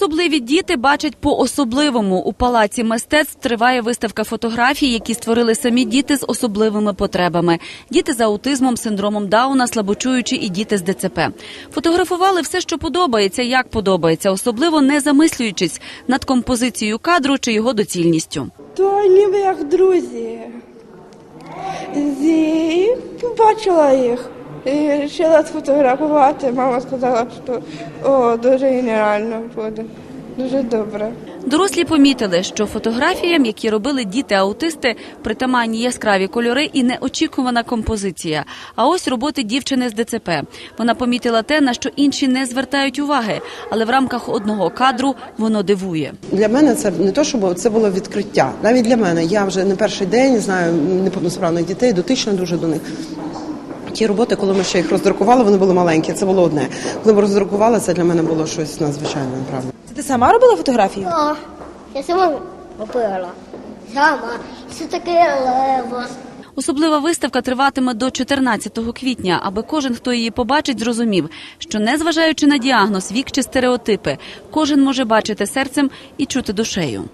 Особливі діти бачать по-особливому. У палаці мистецтв триває виставка фотографій, які створили самі діти з особливими потребами. Діти з аутизмом, синдромом Дауна, слабочуючі і діти з ДЦП. Фотографували все, що подобається, як подобається, особливо не замислюючись над композицією кадру чи його доцільністю. То ніби як друзі. І побачила їх. І вирішила сфотографувати. Мама сказала, що о, дуже геніально буде. Дуже добре. Дорослі помітили, що фотографіям, які робили діти-аутисти, притаманні яскраві кольори і неочікувана композиція. А ось роботи дівчини з ДЦП. Вона помітила те, на що інші не звертають уваги, але в рамках одного кадру воно дивує. Для мене це не то, щоб це було відкриття. Навіть для мене я вже не перший день знаю неповносправних дітей, дотична дуже до них. Ті роботи, коли ми ще їх роздрукували, вони були маленькі. Це було одне. Коли ми роздрукували, це для мене було щось надзвичайне, правда. Це ти сама робила фотографії? О, я сама робила. Сама. Це таке лево. Особлива виставка триватиме до 14 квітня, аби кожен, хто її побачить, зрозумів, що незважаючи на діагноз, вік чи стереотипи, кожен може бачити серцем і чути душею.